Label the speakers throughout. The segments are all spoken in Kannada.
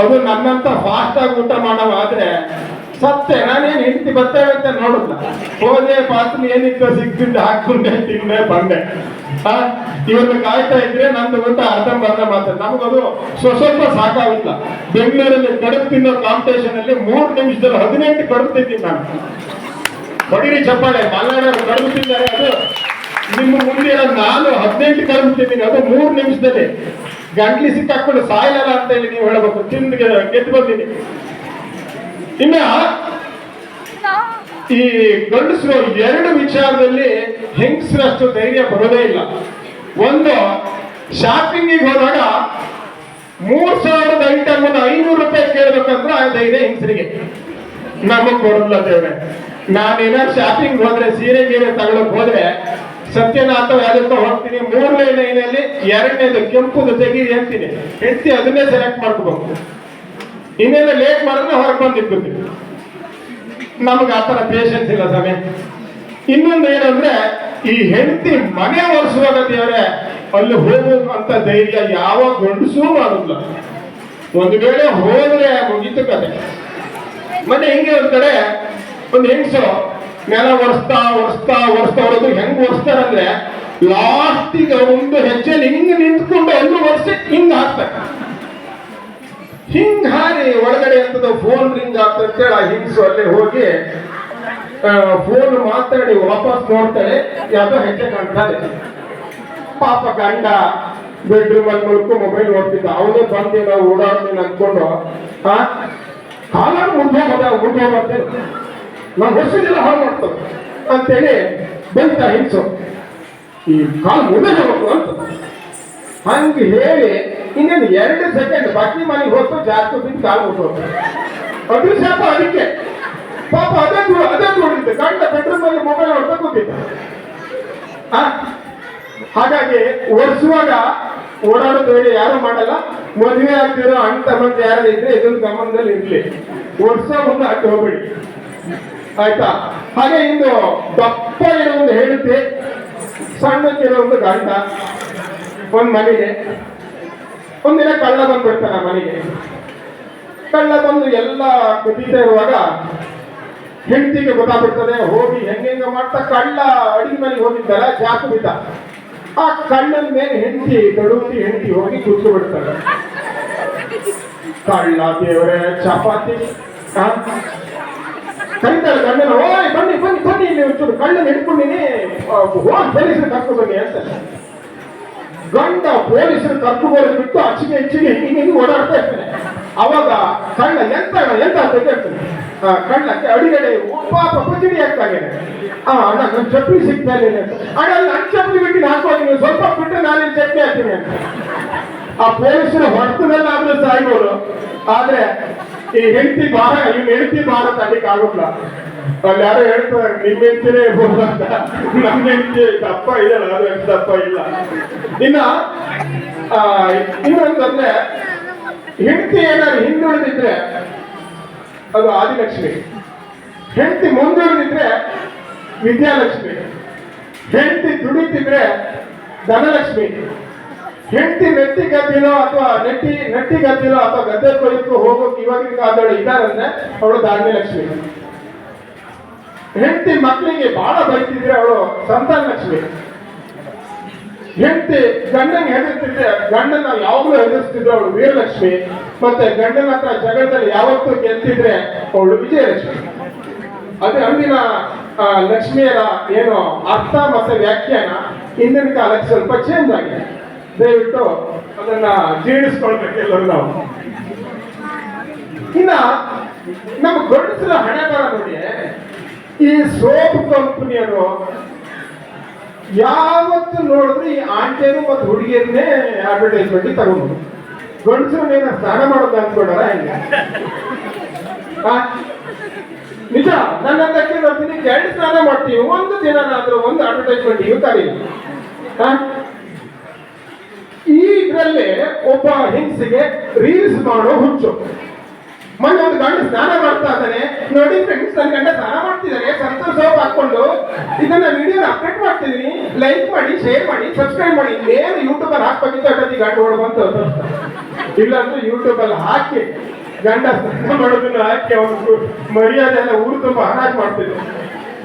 Speaker 1: ಅದು ನನ್ನಂತ ಫಾಸ್ಟ್ ಆಗಿ ಊಟ ಮಾಡವ ಆದ್ರೆ ಸತ್ತೆ ನಾನೇನ್ ಹೆಂಡತಿ ಬರ್ತೇವೆ ಅಂತ ನೋಡುದಿಲ್ಲ. ಹೋದೆ ಪಾತ್ರೆ ಏನಿತ್ತು ಸಿಕ್ಕಿದ್ದು ಹಾಕೊಂಡೆ ತಿಂದೆ ಬಂದೆ. ಇವ್ರನ್ನ ಕಾಯ್ತಾ ಇದ್ರೆ ನಂದು ಊಟ ಅರ್ಧಂಬರ್ಧ ಮಾತ್ರ. ನಮಗದು ಸ್ವಲ್ಪ ಸಾಕಾಗಿಲ್ಲ ಬೆಂಗಳೂರಲ್ಲಿ ಕಡುಬು ತಿನ್ನೋ ಕಾಂಪಿಟೇಷನ್ ಅಲ್ಲಿ ಮೂರು ನಿಮಿಷದಲ್ಲಿ ಹದಿನೆಂಟು ಕಡುಬು ತಿಂತೀನಿ ನಾನು. ಹೊಡಿರಿ ಚಪ್ಪಾಳೆ ಮಲ್ನಾಡವರು ಕಡುಬು ತಿಂದರೆ ಅದು ನಿಮ್ಮ ಮುಂದೆ ಇರೋದು ನಾನು ಹದಿನೆಂಟು ಕಡುಬು ಅದು ಮೂರು ನಿಮಿಷದಲ್ಲಿ ಗಂಟ್ಲಿ ಸಿಕ್ಕಾಕೊಂಡು ಸಾಯಲ್ಲ ಅಂತ ಹೇಳಿ ನೀವು ಹೇಳಬೇಕು. ತಿಂದು ಗೆ- ಗೆದ್ದು ಬಂದೀನಿ. ಇನ್ನ ಈ ಗಂಡಸರು ಎರಡು ವಿಚಾರದಲ್ಲಿ ಹೆಂಗಸರಷ್ಟು ಧೈರ್ಯ ಬರೋದೇ ಇಲ್ಲ. ಒಂದು ಶಾಪಿಂಗಿಗೆ ಹೋದಾಗ ಮೂರ್ ಸಾವಿರದ ಐಟಮ್ ಐನೂರು ರೂಪಾಯಿ ಕೇಳ್ಬೇಕಂದ್ರೆ ಆ ಧೈರ್ಯ ಹೆಂಗಸರಿಗೆ. ನಮಗ್ ಬರಲ್ಲ ದೇವ್ರೆ. ನಾನೇನಾದ್ರು ಶಾಪಿಂಗ್ ಹೋದ್ರೆ, ಸೀರೆ, ಗೀರೆ ತಗೊಳಕ್ ಹೋದ್ರೆ ಸತ್ಯನಾಥ ಯಾವ್ದಕ್ಕೋ ಹೋಗ್ತೀನಿ ಮೂರನೇ ಲೈನಲ್ಲಿ ಎರಡನೇದು ಕೆಂಪುದು ತೆಗಿ ಹೇಳ್ತೀನಿ ಹೆಂಡತಿ ಅದನ್ನೇ ಸೆಲೆಕ್ಟ್ ಮಾಡ್ಕೋಬೇಕು. ಇನ್ನೇನು ಲೇಟ್ ಮಾಡಿದ್ರೆ ಹೊರಗೆ ಬಂದಿರ್ತೀವಿ ನಮ್ಗೆ ಆತರ ಪೇಷನ್ಸ್ ಇಲ್ಲ ಸ್ವಾಮಿ. ಇನ್ನೊಂದು ಏನಂದ್ರೆ, ಈ ಹೆಂಡತಿ ಮನೆ ಒರೆಸುವಾಗ ದೇವ್ರೆ ಅಲ್ಲಿ ಹೋಗುವಂತ ಧೈರ್ಯ ಯಾವ ಗಂಡಸೂ ಮಾಡುದಿಲ್ಲ. ಒಂದು ವೇಳೆ ಹೋದ್ರೆ ಮುಗೀತು ಕತೆ. ಮನೆ ಹಿಂಗೆ ಒಂದ್ ಕಡೆ, ಒಂದು ಹೆಂಗಸು ನೆಲ ಒರೆಸ್ತಾ ಒರೆಸ್ತಾ ಒರೆಸ್ತಾ ಹೊರದು ಹೆಂಗ್ ಒರೆಸ್ತಾರಂದ್ರೆ ಲಾಸ್ಟಿಗೆ ಒಂದು ಹೆಜ್ಜೆ ಹಿಂಗ್ ನಿಂತ್ಕೊಂಡು ಎಲ್ಲ ಒರೆಸಿ ಹಿಂಗ್ ಹಾಕ್ತಾರೆ. ಹಿಂಗ್ ಹಾರಿ ಒಳಗಡೆ ಅಂತದ ಫೋನ್ ರಿಂಗ್ ಆಗ್ತಂತೇಳಿ ಆ ಹಿಂಗ್ಸು ಅಲ್ಲಿ ಹೋಗಿ ಫೋನ್ ಮಾತಾಡಿ ವಾಪಸ್ ನೋಡ್ತಾರೆ, ಯಾವ್ದೋ ಹೆಜ್ಜೆ ಕಾಣ್ತಾರೆ ಪಾಪ ಗಂಡ ಬೆಡ್ರೂಮ್ ಅಲ್ಲಿ ಮುಳ್ಕು ಮೊಬೈಲ್ ನೋಡ್ತಿದ್ದ. ಅವನೇ ನಾವು ಓಡಾಡ್ತೀನಿ ಅನ್ಕೊಂಡು ಕಾಲ ಮುಂದೆ ಹೋದ ಮುಂದೆ ಬರ್ತೇನೆ ನಾವು ಹೊಸದೆಲ್ಲ ಹಾಳು ಮಾಡ್ತಾರೆ ಅಂತೇಳಿ ಬಂತ ಹಿಂಸು ಈ ಕಾಲು ಮುಂದೆ ಹೋಗ್ಬೇಕು ಅಂತ. ಹಂಗೆ ಹೇಳಿ ಇನ್ನೇನು ಎರಡು ಸೆಕೆಂಡ್ ಬಾಕಿ ಮನೆಗೆ ಹೋಗ್ತು ಜಾಸ್ತಿ ಬಿದ್ದು ಕಾಲು ಮುಟ್ಟೋದು ಅದು ಶಾಪ ಅದಕ್ಕೆ. ಪಾಪ ಅದೇ ದೂರ ಅದೇ ದೂರಿದ್ದೆ ಗಂಡ ಬೆಡ್ರೂಮ್ ಅಲ್ಲಿ ಮೊಬೈಲ್ ನೋಡ್ತಾ ಕೂತಿದ್ದ? ಹಾಗಾಗಿ ಒರೆಸುವಾಗ ಓಡಾಡೋದು ಹೇಳಿ ಯಾರು ಮಾಡಲ್ಲ. ಮದುವೆ ಆಗ್ತಿರೋ ಅಣ್ಣ ತಮ್ಮಂತ ಯಾರು ಇದ್ರೆ ಇದೊಂದು ಗಮನದಲ್ಲಿ ಇರಲಿ. ವರ್ಷ ಮುಂದೆ ಹಾಕಿ ಹೋಗ್ಬೇಡಿ. ಆಯ್ತಾ? ಹಾಗೆ ಇಂದು ದಪ್ಪ ಇರೋ ಒಂದು ಹೆಂಡತಿ ಸಣ್ಣಕ್ಕಿರೋ ಒಂದು ಗಂಡ ಒಂದ್ ಮನೆಗೆ. ಒಂದಿನ ಕಳ್ಳ ಬಂದ್ಬಿಡ್ತಾನ ಮನೆಗೆ. ಕಳ್ಳ ಬಂದು ಎಲ್ಲ ಕುದೀತಾ ಇರುವಾಗ ಹೆಂಡತಿಗೆ ಗೊತ್ತಾಗ್ಬಿಡ್ತದೆ, ಹೋಗಿ ಹೆಂಗೆಂಗ ಮಾಡ್ತಾ ಕಳ್ಳ ಅಡಿಗೆ ಮನೆಗೆ ಹೋಗಿದ್ದಲ್ಲ ಜಾಕು ಬಿದ್ದ. ಆ ಕಳ್ಳನ ಮೇಲೆ ಹೆಂಡತಿ ದಡುತ್ತಿ ಹೆಂಡತಿ ಹೋಗಿ ಕೂತ್ಕೊಬಿಡ್ತಾಳೆ ಕಳ್ಳ ದೇವರೇ, ಚಪಾತಿ. ಆ? ಕರೀತಾಳೆ ಗಂಡನ ಓಯ್ ಬನ್ನಿ ಬನ್ನಿ ಬನ್ನಿ ಇಲ್ಲಿ ಒಂಚೂರು ಕಳ್ಳನ ಹಿಡ್ಕೊಂಡಿನಿ. ಹೋಗಿ ಪೊಲೀಸರು ಕರ್ಕೊಂಡು ಬನ್ನಿ ಅಂತ. ಗಂಡ ಪೊಲೀಸರು ಕರ್ಕೊಂಡು ಬಿಟ್ಟು ಅಚ್ಚಿಗೆ ಹೆಚ್ಚಿಗೆ ಹಿಂಗೆ ಹಿಂಗೆ ಓಡಾಡ್ತಾ ಇರ್ತಾನೆ. ಅವಾಗ ಕಳ್ಳ ಎಂತ ಎಂತ ಆ, ಕಳ್ಳಕ್ಕೆ ಅಡಿಗಡೆ ಪಾಪ ಪಚಿಡಿ ಆಗ್ತಾಗಿದೆ ಆ ಅಣ್ಣ ನನ್ನ ಚಪ್ಪಲಿ ಸಿಗ್ತಾ ಇಲ್ಲ ಅಣ್ಣ ನನ್ನ ಚಪ್ಪಲಿ ಬಿಟ್ಟು ಹಾಕೋದು ನೀವು ಸ್ವಲ್ಪ ಬಿಟ್ಟು ನಾನು ಚಪ್ಪಲಿ ಹಾಕ್ತೀನಿ ಅಂತ. ಆ ಪೊಲೀಸರು ಹೊಡೆತದಲ್ಲಾದ್ರೂ ಸಾಯ್ಬೋದು. ಆದ್ರೆ ಈ ಹೆಂಡತಿ ಬಾರ ಇವ್ನ ಹೆಂಡತಿ ಬಾರ ತಡ್ಲಿಕ್ಕೆ ಆಗೋಲ್ಲ ಅಲ್ಲಿ ಯಾರೋ ಹೇಳ್ತಾರೆ ನಿಮ್ಮ ಹೆಂಡತಿನೇ ಇರ್ಬೋದು ಅಂತ. ನಮ್ಮ ಹೆಂಡತಿ ತಪ್ಪ ಇದೆಯಲ್ಲ ಅದು ಎಷ್ಟು ತಪ್ಪ ಇಲ್ಲ. ಇನ್ನ ಇನ್ನೊಂದಂದ್ರೆ ಹೆಂಡತಿ ಏನಾದ್ರು ಹಿಂದುಳಿದಿದ್ರೆ, ಅದು ಆದಿಲಕ್ಷ್ಮಿ. ಹೆಂಡತಿ ಮುಂದುವರೆದಿದ್ರೆ ವಿದ್ಯಾಲಕ್ಷ್ಮಿ. ಹೆಂಡತಿ ದುಡಿತಿದ್ರೆ ಧನಲಕ್ಷ್ಮಿ. ಹೆಂಡತಿ ನೆಟ್ಟಿ ಗದ್ದಿಲೋ ಅಥವಾ ನೆಟ್ಟಿ ನೆಟ್ಟಿ ಗದ್ದಿಲೋ ಅಥವಾ ಗದ್ದೆ ಕೊಯ್ಯಕ್ಕೂ ಹೋಗೋಕೆ ಇವಾಗಿನ ಕಾಲದವಳು ಇದ್ದಾರಂದ್ರೆ ಅವಳು ಧಾನ್ಯಲಕ್ಷ್ಮಿ. ಹೆಂಡತಿ ಮಕ್ಕಳಿಗೆ ಬಹಳ ಬೈತಿದ್ರೆ ಅವಳು ಸಂತಾನ ಲಕ್ಷ್ಮಿ ಹೆಂಡತಿ ಗಂಡನ ಹೆದರ್ತಿದ್ರೆ ಗಂಡನ ಯಾವಾಗಲೂ ಹೆದರ್ಸ್ತಿದ್ರೆ ಅವಳು ವೀರಲಕ್ಷ್ಮಿ. ಮತ್ತೆ ಗಂಡನ ಹತ್ರ ಜಗಳದಲ್ಲಿ ಯಾವತ್ತೂ ಗೆಲ್ತಿದ್ರೆ ಅವಳು ವಿಜಯಲಕ್ಷ್ಮಿ. ಅದೇ ಅಂದಿನ ಲಕ್ಷ್ಮಿಯರ ಏನು ಅರ್ಥ ಮತ್ತೆ ವ್ಯಾಖ್ಯಾನ ಹಿಂದಿನ ಕಾಲಕ್ಕೆ ಸ್ವಲ್ಪ ಚೇಂಜ್ ಆಗಿದೆ. ದಯವಿಟ್ಟು ಅದನ್ನ ಜೀರ್ಣಿಸ್ಕೊಳ್ಬೇಕು ಎಲ್ಲರೂ ನಾವು ಇನ್ನ ನಮ್ಮ ಗಂಡಸರ ಹಣೆ ಬರ ನೋಡಿ, ಈ ಸೋಪ್ ಕಂಪನಿಯರು ಯಾವತ್ತು ನೋಡಿದ್ರು ಈ ಆಂಟೇನು ಮತ್ತು ಹುಡುಗಿಯರನ್ನೇ ಅಡ್ವರ್ಟೈಸ್ಮೆಂಟ್ ತಗೊಂಡು ಗಂಡಸರನ್ನೇನ ಸ್ನಾನ ಮಾಡೋದು ಅನ್ಕೊಂಡಾರ ಹೆಂಗ? ನಿಜ ನನ್ನ ಅದಕ್ಕೆ ಬರ್ತೀನಿ ಎರಡು ಸ್ನಾನ ಮಾಡ್ತೀವಿ, ಒಂದು ದಿನನಾದ್ರೂ ಒಂದು ಅಡ್ವರ್ಟೈಸ್ಮೆಂಟ್ ಇವು ಕರೀಲಿ ಆ? ಈ ಒಬ್ಬ ಹಿಂಸೆಗೆ ರೀಲ್ಸ್ ಮಾಡೋ ಹುಚ್ಚು. ಮೊನ್ನೆ ಒಂದು ಗಂಡ ಸ್ನಾನ ಮಾಡ್ತಾ ಇದ್ದಾನೆ. ನೋಡಿ ಫ್ರೆಂಡ್ಸ್ ನನ್ನ ಗಂಡ ಸ್ನಾನ ಮಾಡ್ತಿದ್ದಾರೆ ಸಂತೋಷ ಸೋಪ್ ಹಾಕೊಂಡು ಇದನ್ನ ವಿಡಿಯೋ ಅಪ್ಡೇಟ್ ಮಾಡ್ತಿದ್ದೀನಿ ಲೈಕ್ ಮಾಡಿ ಶೇರ್ ಮಾಡಿ ಸಬ್ಸ್ಕ್ರೈಬ್ ಮಾಡಿ. ನೇರ ಯೂಟ್ಯೂಬ್ ಅಲ್ಲಿ ಹಾಕ್ಬೇಕಿತ್ತು ಅಷ್ಟೊತ್ತಿಗೆ ಗಂಡ ಹೊಡ್ಬಂತ ಇಲ್ಲಾಂದ್ರೆ ಯೂಟ್ಯೂಬ್ ಅಲ್ಲಿ ಹಾಕಿ ಗಂಡ ಸ್ನಾನ ಮಾಡೋದನ್ನ ಹಾಕಿ ಅವನು ಮರ್ಯಾದೆ ಎಲ್ಲ ಊರು ತುಂಬ ಹಾಳಾಗಿ ಮಾಡ್ತಿದ್ರು.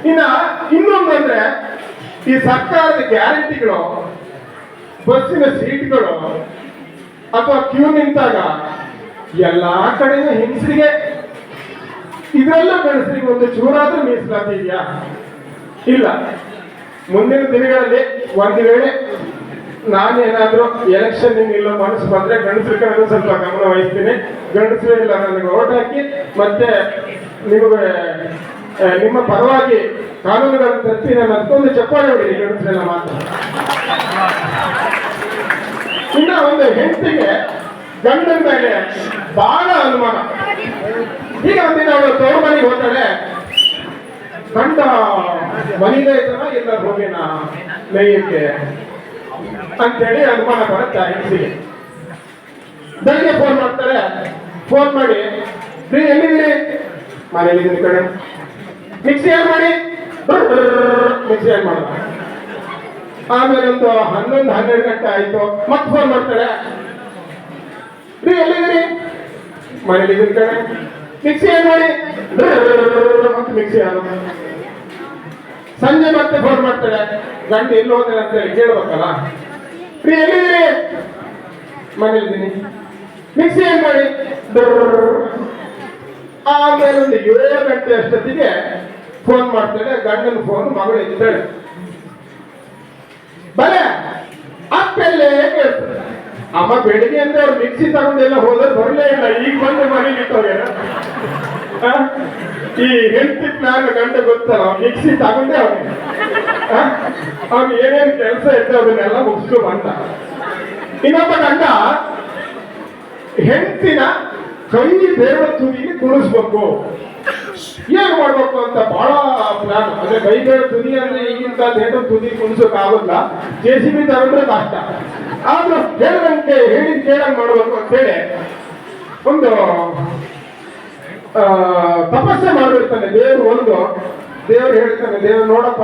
Speaker 1: ಇನ್ನ ಇನ್ನೊಂದಂದ್ರೆ ಈ ಸರ್ಕಾರದ ಗ್ಯಾರಂಟಿಗಳು ಬಸ್ಸಿನ ಸೀಟ್ಗಳು ಅಥವಾ ಕ್ಯೂ ನಿಂತಾಗ ಎಲ್ಲಾ ಕಡೆನೂ ಹೆಂಗಸರಿಗೆ ಇದೆಲ್ಲ ಗಂಡಸರಿಗೆ ಒಂದು ಚೂರಾದ್ರೂ ಮೀಸಲಾತಿ ಇದೆಯಾ? ಇಲ್ಲ. ಮುಂದಿನ ದಿನಗಳಲ್ಲಿ ಒಂದು ವೇಳೆ ನಾನೇನಾದ್ರೂ ಎಲೆಕ್ಷನ್ ನಿಲ್ಲ ಮನಸ್ಸು ಬಂದ್ರೆ ಗಂಡಸರ ಕಡೆ ಸ್ವಲ್ಪ ಗಮನ ವಹಿಸ್ತೀನಿ. ಗಂಡಸರು ಇಲ್ಲ ನನಗೆ ಓಟ್ ಹಾಕಿ ಮತ್ತೆ ನಿಮಗೆ ನಿಮ್ಮ ಪರವಾಗಿ ಕಾನೂನುಗಳನ್ನು ತರ್ತೀನಿ. ಅದಕ್ಕೊಂದು ಚಪ್ಪಾಳೆ ಹೊಡಿ ಗಂಡಸರೆಲ್ಲ ಮಾತ್ರ. ಇನ್ನ ಒಂದು ಹೆಂಡತಿಗೆ ಗಂಡನ ಮೇಲೆ ಬಹಳ ಅನುಮಾನ. ಈಗ ಒಂದಿನ ಅವಳು ತೋರ್ ಮನೆಗೆ ಗಂಡ ಮನೆಗೆ ಇದ್ದಾನ? ಇಲ್ಲ ಹೋಗಿನ ಮೇಯಕ್ಕೆ? ಅಂತೇಳಿ ಅನುಮಾನ ಬರುತ್ತೆ ಹೆಂಡತಿಗೆ ಬೆಳಿಗ್ಗೆ ಫೋನ್ ಮಾಡ್ತಾರೆ ಫೋನ್ ಮಾಡಿ, ನೀ ಎಲ್ಲಿದ್ದೀರಿ? ಮನೇಲಿದ್ದೀನಿ ಕಡೆ ಮಿಕ್ಸಿ ಏನ್ ಮಾಡಿ ಮಿಕ್ಸಿ ಏನ್ ಮಾಡೋಣ. ಆಮೇಲೆ ಒಂದು ಹನ್ನೊಂದು, ಹನ್ನೆರಡು ಗಂಟೆ ಆಯ್ತು. ಮತ್ತೆ ಫೋನ್ ಮಾಡ್ತಾಳೆ. ರೀ, ಎಲ್ಲಿದ್ದೀರಿ? ಮನೇಲಿ ಕಣೆ. ಮಿಕ್ಸಿ ಏನ್ ಮಾಡಿ. ಮತ್ತೆ ಮಿಕ್ಸಿ ಆಗ. ಸಂಜೆ ಮತ್ತೆ ಫೋನ್ ಮಾಡ್ತಾಳೆ. ಗಂಡ ಎಲ್ಲಿ ಹೋದ್ರೆ ಅಂತ ಹೇಳಿ ಕೇಳ್ಬೇಕಲ್ಲ. ರೀ, ಎಲ್ಲಿದ್ದೀರಿ? ಮನೇಲಿದ್ದೀನಿ ಮಿಕ್ಸಿ ಏನ್ ಮಾಡಿ. ಆಮೇಲೆ ಒಂದು ಏಳು ಗಂಟೆ ಅಷ್ಟೊತ್ತಿಗೆ ಫೋನ್ ಮಾಡ್ತಾಳೆ. ಗಂಡನ ಫೋನ್ ಮಗಳು ಎತ್ತಾಳೆ. ಬಲೆ ಅಪ್ಪೆಲ್ಲೇ ಅಮ್ಮ ಬೆಳಿಗ್ಗೆ ಅಂದ್ರೆ ಅವ್ರು ಮಿಕ್ಸಿ ತಗೊಂಡೆಲ್ಲ ಹೋದ್ರೆ ಬರಲೇ ಇಲ್ಲ. ಈಗ ಬಂದು ಮನೆಗೆ ಇಟ್ಟವ್ರೆ ಆ? ಈ ಹೆಂಡತಿ ನಾನು ಗಂಟೆ ಗೊತ್ತಲ್ಲ ಮಿಕ್ಸಿ ತಗೊಂಡೆ ಅವನಿಗೆ ಅವ್ನು ಏನೇನು ಕೆಲಸ ಇತ್ತು ಅದನ್ನೆಲ್ಲ ಮುಗಿಸ್ಕೊ ಬಂದ. ಇನ್ನೊಬ್ಬ ಗಂಡ ಹೆಂಡತಿನ ಕೈ ಬೇರೆ ತುದಿಗೆ ಕುಣಿಸ್ಬೇಕು. ಏನ್ ಮಾಡ್ಬೇಕು ಅಂತ ಬಹಳ ಪ್ಲಾನ್ ಅದೇ ಕೈ ಬೇರೆ ತುದಿ ಅಂದ್ರೆ ಈಗಿಂತ ನೇಟು ತುದಿ ಕುಣಿಸೋಕ್ ಆಗೋಲ್ಲ ಜೆ ಸಿ ಬಿ ತಗೊಂಡ್ರೆ ಕಷ್ಟ. ಆದ್ರೂ ಹೇಳ್ದಂಗೆ ಹೇಳಿದ್ ಕೇಳಂಗ್ ಮಾಡ್ಬೇಕು ಅಂತೇಳಿ ಒಂದು ತಪಸ್ಸೆ ಮಾಡಿರ್ತಾನೆ ದೇವ್ರು ಒಂದು. ದೇವ್ರು ಹೇಳ್ತಾನೆ, ದೇವ್ರು ನೋಡಪ್ಪ,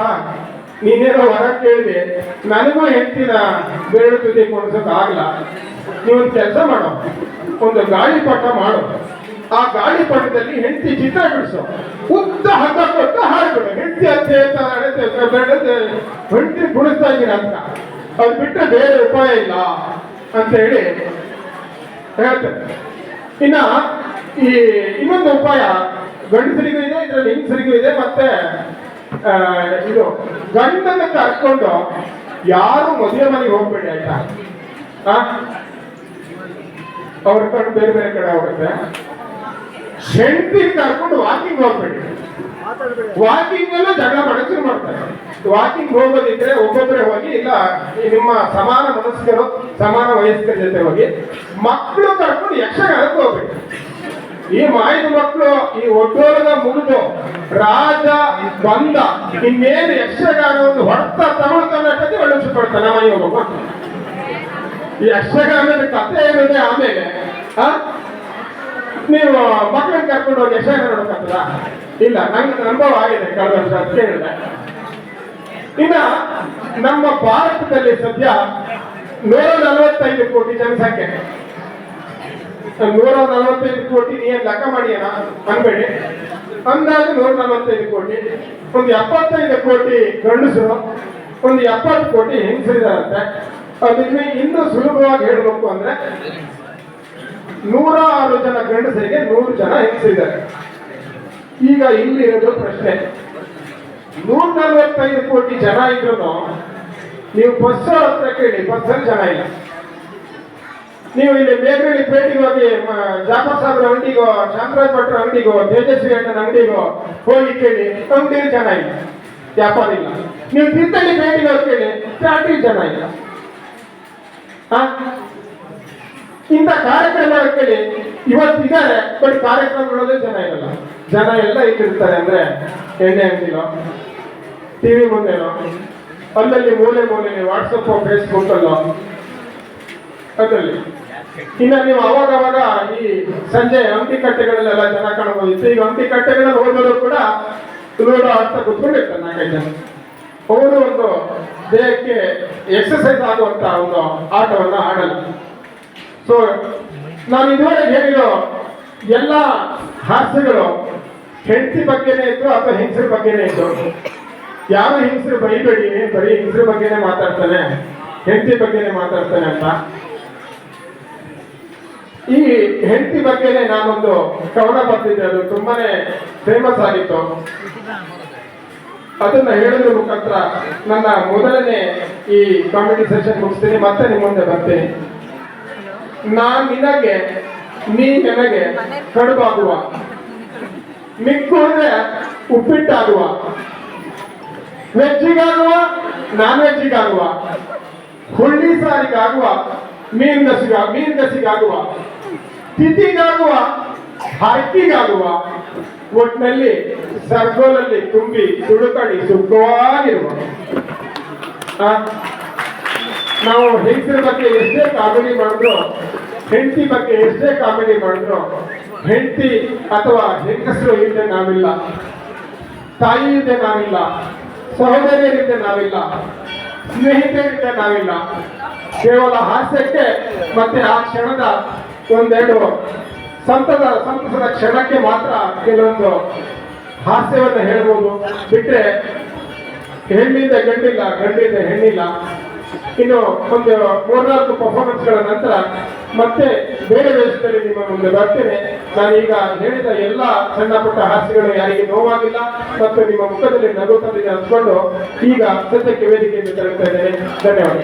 Speaker 1: ನೀನೇನೋ ವರ ಕೇಳಿದೆ, ನನಗೂ ಹೆಂಡತಿನ ಬೇರೆ ತುದಿ ಕೊಡಿಸೋಕ್ ಆಗಲ್ಲ ನೀವೊಂದು ಕೆಲಸ ಮಾಡೋ. ಒಂದು ಗಾಳಿ ಪಾಠ ಮಾಡು. ಆ ಗಾಳಿಪಟದಲ್ಲಿ ಹೆಂಡತಿ ಚಿತ್ರ ಬಿಡಿಸು. ಉದ್ದ ಹಗ್ಗ ಕೊಟ್ಟು ಹಾಡ್ಬಿಡು ಹೆಂಡತಿ ಅತ್ತೆ ಹೆಂಡತಿ ಗುಣಿಸ್ತಾ ಇದೀರ ಅಂತ. ಅದು ಬಿಟ್ಟರೆ ಬೇರೆ ಉಪಾಯ ಇಲ್ಲ ಅಂತ ಹೇಳಿ ಹೇಳ್ತಾರೆ. ಇನ್ನ ಈ ಇನ್ನೊಂದು ಉಪಾಯ ಗಂಡಸರಿಗೂ ಇದೆ, ಇದರಲ್ಲಿ ಹೆಂಗಸರಿಗೂ ಇದೆ, ಮತ್ತೆ ಇದು ಗಂಡನ ಕರ್ಕೊಂಡು ಯಾರು ಮದುವೆ ಮನೆಗೆ ಹೋಗ್ಬೇಡಿ ಆಯ್ತಾ? ಅವ್ರ ಕಡೆ ಬೇರೆ ಬೇರೆ ಕಡೆ ಹೋಗುತ್ತೆ. ಹೆಂಡತಿನ ಕರ್ಕೊಂಡು ವಾಕಿಂಗ್ ಹೋಗ್ಬೇಡಿ. ವಾಕಿಂಗ್ ಎಲ್ಲ ಜಗಳ ಮಾಡಕ್ಕೆ ಮಾಡ್ತಾರೆ. ವಾಕಿಂಗ್ ಹೋಗೋದಿದ್ರೆ ಒಬ್ಬೊಬ್ಬರೇ ಹೋಗಿ, ಇಲ್ಲ ನಿಮ್ಮ ಸಮಾನ ಮನಸ್ಕರು, ಸಮಾನ ವಯಸ್ಕರ ಜೊತೆ ಹೋಗಿ, ಮಕ್ಕಳು ಕರ್ಕೊಂಡು ಯಕ್ಷಗಾನಕ್ಕೆ ಹೋಗ್ಬೇಕು. ಈ ಮಾಯದ ಮಕ್ಕಳು, ಈ ಒಡ್ಡೋಲದ ಮುಗಿದು ರಾಜ, ಬಂದ, ಇನ್ನೇನು ಯಕ್ಷಗಾನವನ್ನು ಹೊಡ್ತ ತಗೊಳ್ತಾನೆ ಒಳ್ಳೆ ಪಡ್ತಾನೆ ಹೋಗ್ಬೇಕು. ಈ ಯಕ್ಷಗಾನದ ಕಥೆ ಏನಿದೆ ಆಮೇಲೆ? ನೀವು ಮಕ್ಕಳನ್ನ ಕರ್ಕೊಂಡು ಹೋಗಿ ಯಕ್ಷಗಾನ ನೋಡೋಕ್ಕಾಗ್ತದ ಇಲ್ಲ, ನಂಗೆ ಅನುಭವ ಆಗಿದೆ ಕಳೆದ ವರ್ಷ ಅಂತ ಕೇಳಿದೆ. ಇನ್ನ ನಮ್ಮ ಭಾರತದಲ್ಲಿ ಸದ್ಯ ನೂರ ನಲವತ್ತೈದು ಕೋಟಿ ಜನಸಂಖ್ಯೆ. ನೂರ ನಲವತ್ತೈದು ಕೋಟಿ ಏನ್ ಲೆಕ್ಕ ಮಾಡಿ ಏನ ಅನ್ಬೇಡಿ. ಅಂದಾಜು ನೂರ ನಲವತ್ತೈದು ಕೋಟಿ. ಒಂದು ಎಪ್ಪತ್ತೈದು ಕೋಟಿ ಗಂಡಸರು, ಒಂದು ಎಪ್ಪತ್ತು ಕೋಟಿ ಹೆಂಗಸರಿದಾರಂತೆ. ಅದನ್ನ ಇನ್ನೂ ಸುಲಭವಾಗಿ ಹೇಳ್ಬೇಕು ಅಂದ್ರೆ ನೂರ ಆರು ಜನ ಗಂಡಸರಿಗೆ ನೂರು ಜನ ಹೆಂಗಸರಿದ್ದಾರೆ ಈಗ ಇಲ್ಲಿ ಇರೋದು ಪ್ರಶ್ನೆ. ನೂರ ನಲವತ್ತೈದು ಕೋಟಿ ಜನ ಇದ್ರು ನೀವು ಬಸ್ ಹತ್ರ ಕೇಳಿ ಬಸ್ಸಲ್ಲಿ ಜನ ಇಲ್ಲ. ನೀವು ಇಲ್ಲಿ ಮೇಘಿ ಪೇಟೆಗೆ ಹೋಗಿ ಜಾಫರ್ ಸಾಹೇಬ್ರ ಅಂಗಡಿಗೋ ಶಾಂತರಾಜ್ ಭಟ್ರ ಅಂಗಡಿಗೋ, ತೇಜಸ್ವಿ ಅಣ್ಣನ ಅಂಗಡಿಗೋ ಹೋಗಿ ಕೇಳಿ ಅಂಗಡಿ ಜನ ಇಲ್ಲ. ವ್ಯಾಪಾರ ಇಲ್ಲ. ನೀವು ತೀರ್ಥಹಳ್ಳಿ ಪೇಟೆಗೆ ಹೋಗಿ ಕೇಳಿ, ಫ್ಯಾಕ್ಟ್ರಿ ಜನ ಇಲ್ಲ? ಇಂಥ ಕಾರ್ಯಕ್ರಮ ಕೇಳಿ ಇವತ್ತು ಇದ್ದಾರೆ ಕಾರ್ಯಕ್ರಮ ನೋಡೋದೇ ಜನ ಇರಲ್ಲ. ಜನ ಎಲ್ಲ ಇಟ್ಟಿರ್ತಾರೆ ಅಂದ್ರೆ ಎಣ್ಣೆ ಅಂಗಡಿನೋ ಟಿವಿ ಮುಂದೆನೋ ಅಲ್ಲಲ್ಲಿ ಮೂಲೆ ಮೂಲೆ ವಾಟ್ಸಪ್ ಫೇಸ್ಬುಕ್ ಅಲ್ಲೋ, ಅದರಲ್ಲಿ. ಇನ್ನ ನೀವು ಅವಾಗ ಅವಾಗ ಈ ಸಂಜೆ ಹಂಪಿ ಕಟ್ಟೆಗಳಲ್ಲೆಲ್ಲ ಜನ ಕಾಣಬಹುದಿತ್ತು. ಈಗ ಹಂಪಿ ಹೋದವರು ಕೂಡ ಇವರು ಅರ್ಥ ಕುತ್ಕೊಂಡಿರ್ತಾರೆ ನಾಲ್ಕೈದು ಜನ ಅವರು ಒಂದು ದೇಹಕ್ಕೆ ಎಕ್ಸಸೈಸ್ ಆಗುವಂತ ಒಂದು ಆಟವನ್ನ ಆಡಲ್ಲ. ಸೊ ನಾನು ಇದುವರೆಗೆ ಹೇಳಿರೋ ಎಲ್ಲ ಹಾಸ್ಯಗಳು ಹೆಂಡತಿ ಬಗ್ಗೆನೇ ಇತ್ತು ಅಥವಾ ಹೆಂಗಸರ ಬಗ್ಗೆನೇ ಇತ್ತು ಯಾರು ಹೆಂಗಸರು ಬೈಬೇಡಿ ಬರೀ ಹೆಂಗಸರ ಬಗ್ಗೆನೇ ಮಾತಾಡ್ತಾನೆ, ಹೆಂಡತಿ ಬಗ್ಗೆನೇ ಮಾತಾಡ್ತಾನೆ ಅಂತ. ಈ ಹೆಂಡತಿ ಬಗ್ಗೆನೆ ನಾನೊಂದು ಕವನ ಬರ್ತಿದ್ದೆ ಅದು ತುಂಬಾನೇ ಫೇಮಸ್ ಆಗಿತ್ತು. ಅದನ್ನ ಹೇಳೋದ್ರ ಮುಖಾಂತರ ನನ್ನ ಮೊದಲನೇ ಈ ಕಾಮಿಡಿ ಸೆಷನ್ ಮುಗಿಸ್ತೀನಿ, ಮತ್ತೆ ನಿಮ್ಮ ಮುಂದೆ ಬರ್ತೀನಿ. ನಾನ್ ನಿನಗೆ ನೀ ನನಗೆ ಕಡುಬಾಗುವ. ಮಿಕ್ಕು ಅಂದ್ರೆ ಉಪ್ಪಿಟ್ಟಾಗುವ. ವೆಜ್ಜಿಗಾಗುವ ನಾನ್ ವೆಜ್ಜಿಗಾಗುವ ಹುಳ್ಳಿ ಸಾರಿಗಾಗುವ, ಮೀನ್ ಗಸಿಗ, ಮೀನ್ ಗಸಿಗಾಗುವ. ತಿಥಿಗಾಗುವ, ಹರಕಿಗಾಗುವ. ಒಟ್ಟಿನಲ್ಲಿ ಸರ್ಗೋಲಲ್ಲಿ ತುಂಬಿ ಸುಡುಕಡಿ ಸುಖವಾಗಿರುವ. ನಾವು ಹೆಂಡತಿ ಬಗ್ಗೆ ಎಷ್ಟೇ ಕಾಮಿಡಿ ಮಾಡಿದ್ರು, ಹೆಂಡತಿ ಬಗ್ಗೆ ಎಷ್ಟೇ ಕಾಮಿಡಿ ಮಾಡಿದ್ರು, ಹೆಂಡತಿ ಅಥವಾ ಹೆಂಗಸರು ಹಿಂದೆ ನಾವಿಲ್ಲ. ತಾಯಿ ಹಿಂದೆ ನಾವಿಲ್ಲ. ಸಹೋದರಿಯರಿಂದ ನಾವಿಲ್ಲ. ಸ್ನೇಹಿತರಿಂದ ನಾವಿಲ್ಲ. ಕೇವಲ ಹಾಸ್ಯಕ್ಕೆ ಮತ್ತೆ ಆ ಕ್ಷಣದ ಒಂದೆರಡು ಸಂತದ ಸಂತಸದ ಕ್ಷಣಕ್ಕೆ ಮಾತ್ರ ಕೆಲವೊಂದು ಹಾಸ್ಯವನ್ನು ಹೇಳ್ಬೋದು. ಬಿಟ್ರೆ ಹೆಣ್ಣಿಂದ ಗಂಡಿಲ್ಲ, ಗಂಡಿಂದ ಹೆಣ್ಣಿಲ್ಲ. ಇನ್ನು ಒಂದು ಮೂರ್ನಾಲ್ಕು ಪರ್ಫಾರ್ಮೆನ್ಸ್ಗಳ ನಂತರ ಮತ್ತೆ ಬೇರೆ ವೇಷದಲ್ಲಿ ನಿಮ್ಮ ಮುಂದೆ ಬರ್ತೇನೆ. ನಾನೀಗ ಹೇಳಿದ ಎಲ್ಲ ಸಣ್ಣ ಪುಟ್ಟ ಹಾಸ್ಯಗಳು ಯಾರಿಗೆ ನೋವಾಗಿಲ್ಲ ಮತ್ತು ನಿಮ್ಮ ಮುಖದಲ್ಲಿ ನಗು ತಂದಿದೆ ಅಂದ್ಕೊಂಡು ಈಗ ಸದ್ಯಕ್ಕೆ ವೇದಿಕೆಯಿಂದ ತರುತ್ತಾ ಇದ್ದೇನೆ. ಧನ್ಯವಾದ